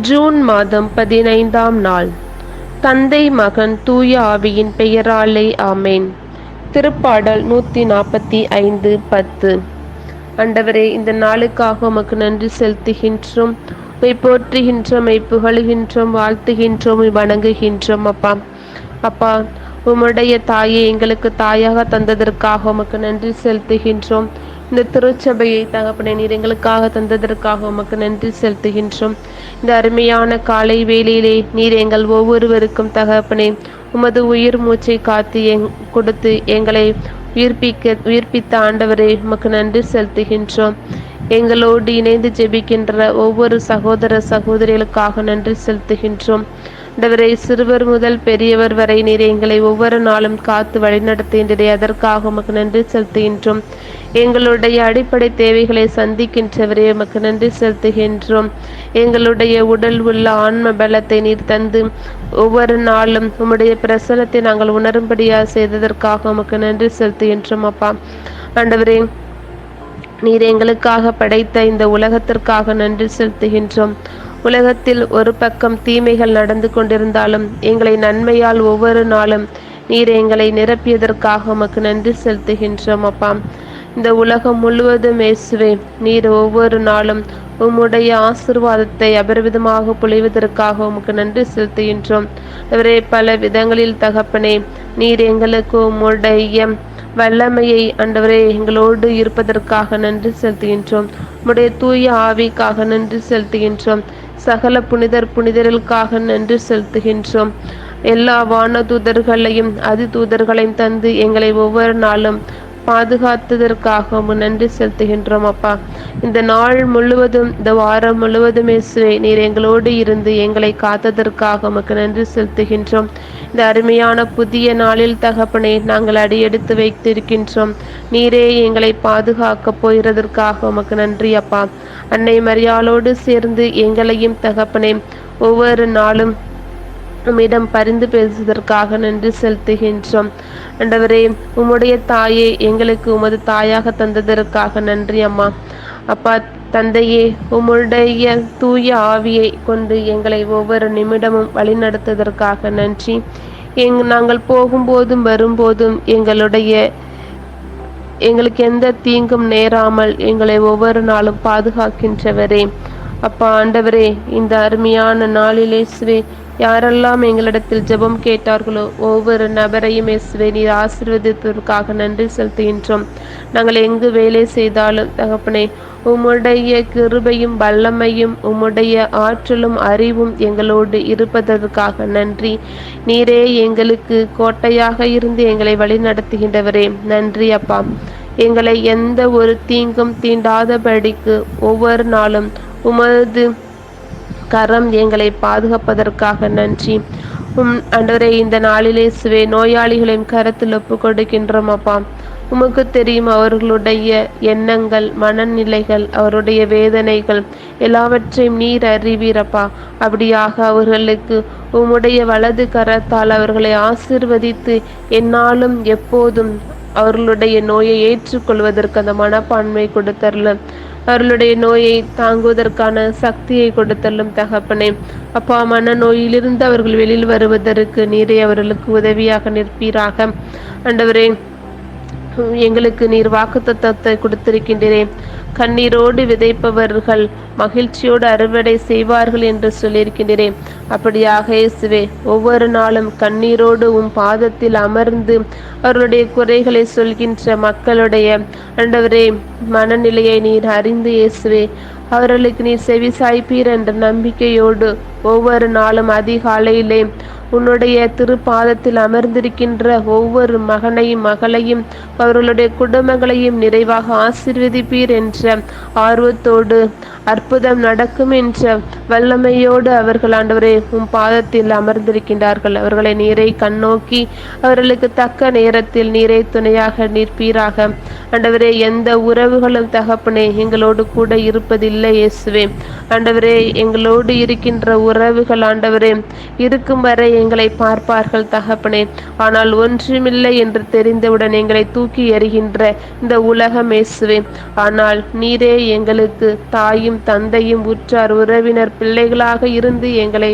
June மாதம் பதினைந்தாம் நாள். தந்தை மகன் தூய ஆவியின் பெயராலே ஆமேன். திருப்பாடல் நூற்றி நாற்பத்தி ஐந்து பத்து. அண்டவரே இந்த நாளுக்காக உமக்கு நன்றி செலுத்துகின்றோம். உய் போற்றுகின்றோம் மெய் புகழுகின்றோம் வாழ்த்துகின்றோம் வணங்குகின்றோம் அப்பா. அப்பா உம்முடைய தாயை எங்களுக்கு தாயாக தந்ததற்காக உமக்கு நன்றி செலுத்துகின்றோம். இந்த திருச்சபையை தகப்பனே நீர் எங்களுக்காக தந்ததற்காக உமக்கு நன்றி செலுத்துகின்றோம். இந்த அருமையான காலை வேளையிலே நீர் எங்கள் ஒவ்வொருவருக்கும் தகப்பனே உமது உயிர் மூச்சை காத்து எங் கொடுத்து எங்களை உயிர்ப்பிக்க உயிர்ப்பித்த ஆண்டவரே உமக்கு நன்றி செலுத்துகின்றோம். எங்களோடு இணைந்து ஜெபிக்கின்ற ஒவ்வொரு சகோதர சகோதரிகளுக்காக நன்றி செலுத்துகின்றோம். ஆண்டவரை சிறுவர் முதல் பெரியவர் வரை நீர் எங்களை ஒவ்வொரு நாளும் காத்து வழிநடத்துகின்றதை அதற்காக உமக்கு நன்றி செலுத்துகின்றோம். எங்களுடைய அடிப்படை தேவைகளை சந்திக்கின்றவரே உமக்கு நன்றி செலுத்துகின்றோம். எங்களுடைய உடல் உள்ள ஆன்ம பலத்தை நீர் தந்து ஒவ்வொரு நாளும் உம்முடைய பிரசனத்தை நாங்கள் உணரும்படியாக செய்ததற்காக உமக்கு நன்றி செலுத்துகின்றோம் அப்பா. ஆண்டவரே நீர் எங்களுக்காக படைத்த இந்த உலகத்திற்காக நன்றி செலுத்துகின்றோம். உலகத்தில் ஒரு பக்கம் தீமைகள் நடந்து கொண்டிருந்தாலும் எங்களை நன்மையால் ஒவ்வொரு நாளும் நீர் எங்களை நிரப்பியதற்காக உமக்கு நன்றி செலுத்துகின்றோம் அப்பா. இந்த உலகம் முழுவதும் இயேசுவே நீர் ஒவ்வொரு நாளும் உம்முடைய ஆசிர்வாதத்தை அபரிவிதமாக பொழிவதற்காக உமக்கு நன்றி செலுத்துகின்றோம். அவரே பல விதங்களில் தகப்பனே நீர் எங்களுக்கு உம்முடைய வல்லமையை அண்டவரே எங்களோடு இருப்பதற்காக நன்றி செலுத்துகின்றோம். உம்முடைய தூய ஆவிக்காக நன்றி செலுத்துகின்றோம். சகல புனிதர் புனிதர்களுக்காக நன்றி செலுத்துகின்றோம். எல்லா வான தூதர்களையும் அதி தூதர்களையும் தந்து எங்களை ஒவ்வொரு நாளும் பாதுகாத்ததற்காக நன்றி செலுத்துகின்றோம் அப்பா. இந்த நாள் முழுவதும் இந்த வாரம் முழுவதும் இயேசுவே நீர் எங்களோடு இருந்து எங்களை காத்ததற்காக உமக்கு நன்றி செலுத்துகின்றோம். இந்த அருமையான புதிய நாளில் தகப்பனே நாங்கள் அடியெடுத்து வைத்திருக்கின்றோம். நீரே எங்களை பாதுகாக்க போகிறதற்காக உமக்கு நன்றி அப்பா. அன்னை மரியாளோடு சேர்ந்து எங்களையும் தகப்பனே ஒவ்வொரு நாளும் உம்மிடம் பரிந்து பேசுவதற்காக நன்றி செலுத்துகின்றோம். ஆண்டவரே உம்முடைய தாயே எங்களுக்கு உமது தாயாக தந்ததற்காக நன்றி அம்மா. அப்பா தந்தையே உம்முடைய தூய ஆவியை கொண்டு எங்களை ஒவ்வொரு நிமிடமும் வழிநடத்துவதற்காக நன்றி. எங் நாங்கள் போகும்போதும் வரும்போதும் எங்களுடைய எங்களுக்கு எந்த தீங்கும் நேராமல் எங்களை ஒவ்வொரு நாளும் பாதுகாக்கின்றவரே. அப்பா ஆண்டவரே இந்த அருமையான நாளிலே சுவே யாரெல்லாம் எங்களிடத்தில் ஜெபம் கேட்டார்களோ ஒவ்வொரு நபரையும் இயேசுவை நீர் ஆசீர்வதித்ததற்காக நன்றி செலுத்துகின்றோம். நாங்கள் எங்கு வேலை செய்தாலும் தகப்பனே உம்முடைய கிருபையும் வல்லமையும் உம்முடைய ஆற்றலும் அறிவும் எங்களோடு இருப்பதற்காக நன்றி. நீரே எங்களுக்கு கோட்டையாக இருந்து எங்களை வழி நடத்துகின்றவரே நன்றி அப்பா. எங்களை எந்த ஒரு தீங்கும் தீண்டாதபடிக்கு ஒவ்வொரு நாளும் உமது கரம் எங்களை பாதுகாப்பதற்காக நன்றி. உம் அன்றவரே இந்த நாளிலே சுவே நோயாளிகளையும் கரத்தில் ஒப்பு கொடுக்கின்றோம் அப்பா. உமக்கு தெரியும் அவர்களுடைய எண்ணங்கள் மனநிலைகள் அவருடைய வேதனைகள் எல்லாவற்றையும் நீர் அறிவீரப்பா அப்படியாக அவர்களுக்கு உம்முடைய வலது கரத்தால் அவர்களை ஆசிர்வதித்து என்னாலும் எப்போதும் அவர்களுடைய நோயை ஏற்றுக்கொள்வதற்கு அந்த மனப்பான்மை கொடுத்தரல அவர்களுடைய நோயை தாங்குவதற்கான சக்தியை கொடுத்தள்ளும் தகப்பனே. அப்பா மன நோயிலிருந்து அவர்கள் வெளியில் வருவதற்கு நீரை அவர்களுக்கு உதவியாக நிற்பீராக. ஆண்டவரே எங்களுக்கு நீர் வாக்கு தத்தத்தை கொடுத்திருக்கின்றேன் கண்ணீரோடு விதைப்பவர்கள் மகிழ்ச்சியோடு அறுவடை செய்வார்கள் என்று சொல்லியிருக்கின்றேன் அப்படியாக இயேசுவே ஒவ்வொரு நாளும் கண்ணீரோடு உம் பாதத்தில் அமர்ந்து அவருடைய குறைகளை சொல்கின்ற மக்களுடைய ஆண்டவரே மனநிலையை நீர் அறிந்து இயேசுவே அவர்களுக்கு நீர் செவி சாய்ப்பீர் என்ற நம்பிக்கையோடு ஒவ்வொரு நாளும் அதிகாலையிலே உன்னுடைய திருப்பாதத்தில் அமர்ந்திருக்கின்ற ஒவ்வொரு மகனையும் மகளையும் அவர்களுடைய குடும்பங்களையும் நிறைவாக ஆசிர்வதிப்பீர் என்ற ஆர்வத்தோடு அற்புதம் நடக்கும் என்ற வல்லமையோடு அவர்கள் ஆண்டவரே உம் பாதத்தில் அமர்ந்திருக்கின்றார்கள். அவர்களை நீரை கண்ணோக்கி அவர்களுக்கு தக்க நேரத்தில் நீரை துணையாக நிற்பீராக ஆண்டவரே எந்த உறவுகளும் தகப்பனே எங்களோடு கூட இருப்பதில்லை இயேசுவே. ஆண்டவரே எங்களோடு இருக்கின்ற உறவுகள் ஆண்டவரே இருக்கும் வரை எங்களை பார்ப்பார்கள் தகப்பனே. ஆனால் ஒன்றுமில்லை என்று தெரிந்தவுடன் எங்களை தூக்கி எறிகின்ற இந்த உலகம் இயேசுவே. ஆனால் நீரே எங்களுக்கு தாயும் தந்தையும் உற்றார் உறவினர் பிள்ளைகளாக இருந்து எங்களை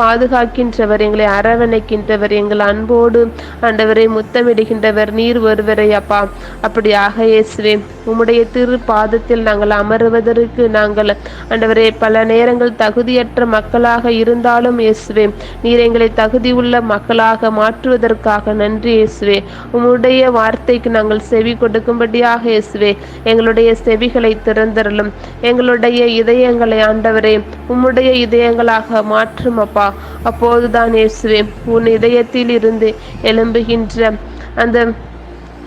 பாதுகாக்கின்றவர் எங்களை அரவணைக்கின்றவர் எங்கள் அன்போடு ஆண்டவரை முத்தமிடுகின்றவர். நீர் ஒருவரை அப்பா. அப்படியாக இயேசுவே உம்முடைய திரு பாதத்தில் நாங்கள் அமருவதற்கு நாங்கள் ஆண்டவரே பல நேரங்கள் தகுதியற்ற மக்களாக இருந்தாலும் இயேசுவே நீர் எங்களை தகு உள்ள மக்களாக மாற்றுவதற்காக நன்றி இயேசுவே. உம்முடைய வார்த்தைக்கு நாங்கள் செவி கொடுக்கும்படியாக இயேசுவே. எங்களுடைய செவிகளை திறந்தரலும் எங்களுடைய இதயங்களை ஆண்டவரே உம்முடைய இதயங்களாக மாற்றும் அப்பா. அப்போதுதான் இயேசுவே உன் இதயத்தில் இருந்து எழும்புகின்ற அந்த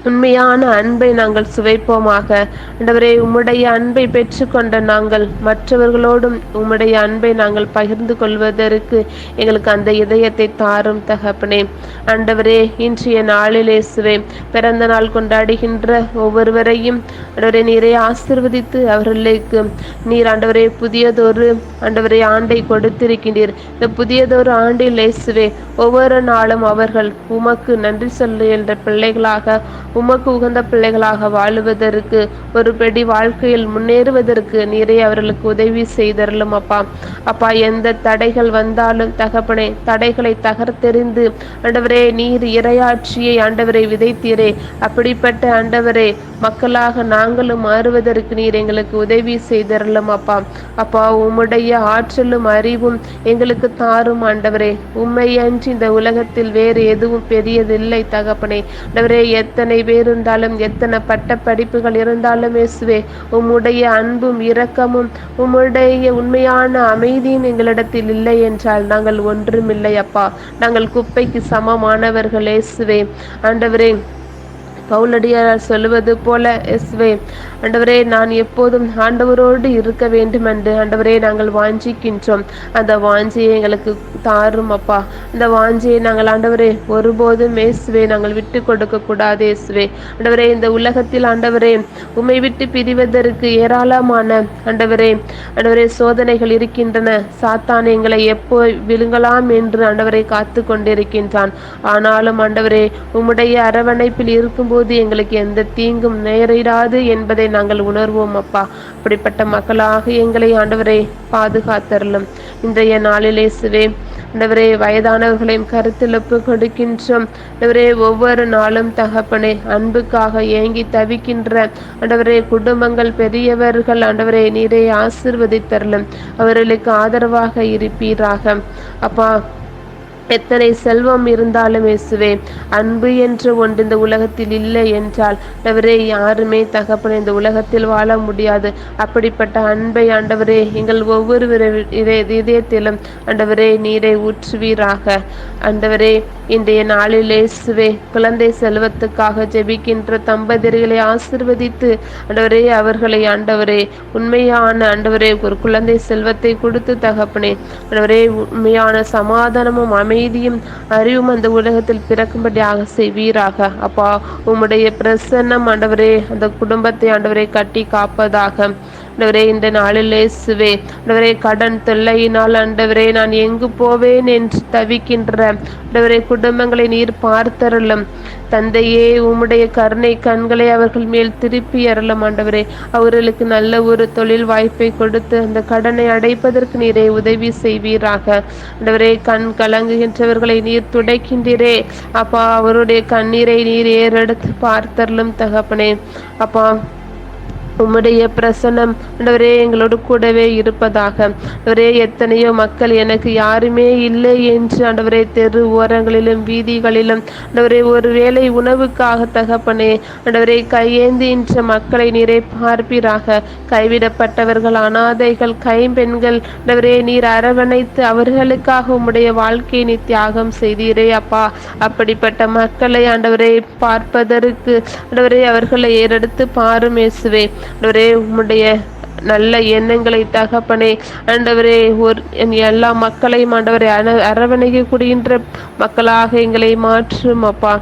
உண்மையான அன்பை நாங்கள் சுவைப்போமாக. ஆண்டவரே உம்முடைய அன்பை பெற்றுக்கொண்ட நாங்கள் மற்றவர்களோடும் உம்முடைய அன்பை நாங்கள் பகிர்ந்து கொள்வதற்கு எங்களுக்கு அந்த இதயத்தை தாரும் தகப்பனே. ஆண்டவரே இன்றைய நாளிலே சுவே பிறந்த நாள் கொண்டாடுகின்ற ஒவ்வொருவரையும் ஆண்டவரே நீரை ஆசிர்வதித்து அவர்களுக்கு நீர் ஆண்டவரே புதியதொரு ஆண்டவரே ஆண்டை கொடுத்திருக்கின்றீர் இந்த புதியதொரு ஆண்டில் இயேசுவே ஒவ்வொரு நாளும் அவர்கள் உமக்கு நன்றி சொல்லுகின்ற பிள்ளைகளாக உமக்கு உகந்த பிள்ளைகளாக வாழுவதற்கு ஒரு பெடி வாழ்க்கையில் முன்னேறுவதற்கு நீரை அவர்களுக்கு உதவி செய்தரலும் அப்பா. அப்பா எந்த தடைகள் வந்தாலும் தகப்பனே தடைகளை தகர்த்தெறிந்து ஆண்டவரே நீர் இரையாட்சியை ஆண்டவரை விதைத்தீரே. அப்படிப்பட்ட ஆண்டவரே மக்களாக நாங்களும் மாறுவதற்கு நீர் எங்களுக்கு உதவி செய்தரலும் அப்பா. அப்பா உம்முடைய ஆற்றலும் அறிவும் எங்களுக்கு தாரும் ஆண்டவரே. உண்மை அன்றி இந்த உலகத்தில் வேறு எதுவும் பெரியதில்லை தகப்பனே. ஆண்டவரே எத்தனை பேர் இருந்தாலும் எத்தனை பட்ட படிப்புகள் இருந்தாலும் இயேசுவே உம்முடைய அன்பும் இரக்கமும் உம்முடைய உண்மையான அமைதியும் எங்களிடத்தில் இல்லை என்றால் நாங்கள் ஒன்றுமில்லை அப்பா. நாங்கள் குப்பைக்கு சமம் சமமானவர்கள் இயேசுவே ஆண்டவரே பவுலடியார் சொல்லுவது போல எஸ்வே. ஆண்டவரே நான் எப்போதும் ஆண்டவரோடு இருக்க வேண்டும் என்று ஆண்டவரே நாங்கள் வாஞ்சிக்கின்றோம். அந்த வாஞ்சியை எங்களுக்கு தாரும் அப்பா. அந்த வாஞ்சியை நாங்கள் ஆண்டவரே ஒருபோதும் இயேசுவே நாங்கள் விட்டு கொடுக்க கூடாது இயேசுவே. ஆண்டவரே இந்த உலகத்தில் ஆண்டவரே உமை விட்டு பிரிவதற்கு ஏராளமான ஆண்டவரே ஆண்டவரே சோதனைகள் இருக்கின்றன. சாத்தான் எங்களை எப்போ விழுங்கலாம் என்று ஆண்டவரை காத்து கொண்டிருக்கின்றான். ஆனாலும் ஆண்டவரே உம்முடைய அரவணைப்பில் இருக்கும்போது எங்களுக்கு எந்த தீங்கும் நேரிடாது என்பதை நாங்கள் உணர்வோம் அப்பா. அப்படிப்பட்ட மக்களாக எங்களை ஆண்டவரை பாதுகாத்தரலும் இன்றைய நாளிலே சிவே ஆண்டவரே வயதானவர்களையும் கருத்திழப்பு கொடுக்கின்றோம். ஆண்டவரே ஒவ்வொரு நாளும் தகப்பனே அன்புக்காக ஏங்கி தவிக்கின்ற ஆண்டவரே குடும்பங்கள் பெரியவர்கள் ஆண்டவரே நீரை ஆசிர்வதித்தரலும் அவர்களுக்கு ஆதரவாக இருப்பீராக. அப்பா எத்தனை செல்வம் இருந்தாலும் இயேசுவே அன்பு என்று ஒன்று இந்த உலகத்தில் இல்லை என்றால் ஆண்டவரே யாருமே தகப்பன இந்த உலகத்தில் வாழ முடியாது. அப்படிப்பட்ட அன்பை ஆண்டவரே எங்கள் ஒவ்வொரு இதயத்திலும் ஆண்டவரே நீரை ஊற்றுவீராக. ஆண்டவரே இன்றைய நாளில் இயேசுவே குழந்தை செல்வத்துக்காக ஜெபிக்கின்ற தம்பதியர்களை ஆசிர்வதித்து ஆண்டவரே அவர்களை ஆண்டவரே உண்மையான ஆண்டவரே ஒரு குழந்தை செல்வத்தை கொடுத்து தகப்பனே ஆண்டவரே உண்மையான சமாதானமும் அமைதியும் அறிவும் அந்த உலகத்தில் பிறக்கும்படியாக செய்வீராக. அப்பா உம்முடைய பிரசன்னம் ஆண்டவரே அந்த குடும்பத்தை ஆண்டவரை கட்டி காப்பதாக. ஆண்டவரே இந்த நாளில் இயேசுவே. ஆண்டவரே கடன் தொல்லையினால் ஆண்டவரே நான் எங்கு போவேன் என்று தவிக்கின்ற ஆண்டவரே குடும்பங்களை நீர் பார்த்தருளும். தந்தையே உம்முடைய கருணை கண்களை அவர்கள் மேல் திருப்பி அருளும் ஆண்டவரே. அவர்களுக்கு நல்ல ஒரு தொழில் வாய்ப்பை கொடுத்து அந்த கடனை அடைப்பதற்கு நீரே உதவி செய்வீராக. ஆண்டவரே கண் கலங்குகின்றவர்களை நீர் துடைக்கின்றீரே. அப்பா அவருடைய கண்ணீரை நீர் ஏறெடுத்து பார்த்தருளும் தகப்பனே. அப்பா உம்முடைய பிரசனம் ஆண்டவரே எங்களோடு கூடவே இருப்பதாக. ஆண்டவரே எத்தனையோ மக்கள் எனக்கு யாருமே இல்லை என்று ஆண்டவரே தெரு ஓரங்களிலும் வீதிகளிலும். ஆண்டவரே ஒரு வேளை உணவுக்காக தகப்பனே ஆண்டவரே கையேந்தின்ற மக்களை நீரை பார்ப்பீராக. கைவிடப்பட்டவர்கள் அனாதைகள் கைம்பெண்கள் ஆண்டவரே நீர் அரவணைத்து அவர்களுக்காக உம்முடைய வாழ்க்கையை நீ தியாகம் செய்தீரே அப்பா. அப்படிப்பட்ட மக்களை ஆண்டவரை பார்ப்பதற்கு ஆண்டவரே அவர்களை ஏறெடுத்து பாரும் இயேசுவே. ஆண்டவரே உம்முடைய நல்ல எண்ணங்களை தகப்பனே ஆண்டவரே ஒரு என் எல்லா மக்களையும் ஆண்டவரை அரவணைக்க கூடுகின்ற மக்களாக எங்களை மாற்றும் அப்பா.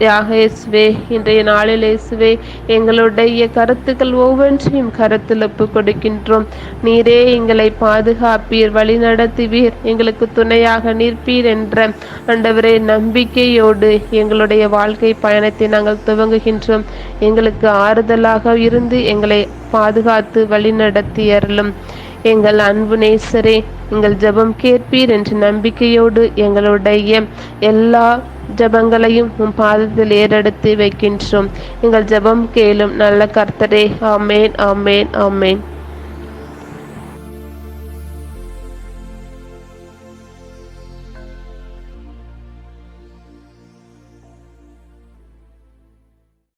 யாக இயேசுவே இன்றைய நாளில் இயேசுவே எங்களுடைய கருத்துக்கள் ஒவ்வொன்றையும் கருத்தில் ஒப்பு கொடுக்கின்றோம். நீரே எங்களை பாதுகாப்பீர் வழி நடத்துவீர் எங்களுக்கு துணையாக நிற்பீர் என்ற ஆண்டவரே நம்பிக்கையோடு எங்களுடைய வாழ்க்கை பயணத்தை நாங்கள் துவங்குகின்றோம். எங்களுக்கு ஆறுதலாக இருந்து எங்களை பாதுகாத்து வழி நடத்தியறலும் எங்கள் அன்பு நேசரே எங்கள் ஜெபம் கேட்பீர் என்ற நம்பிக்கையோடு எங்களுடைய எல்லா ஜெபங்களையும் உம் பாதத்தில் ஏறெடுத்து வைக்கின்றோம். எங்கள் ஜெபம் கேளும் நல்ல கர்த்தரே. ஆமேன் ஆமேன் ஆமேன்.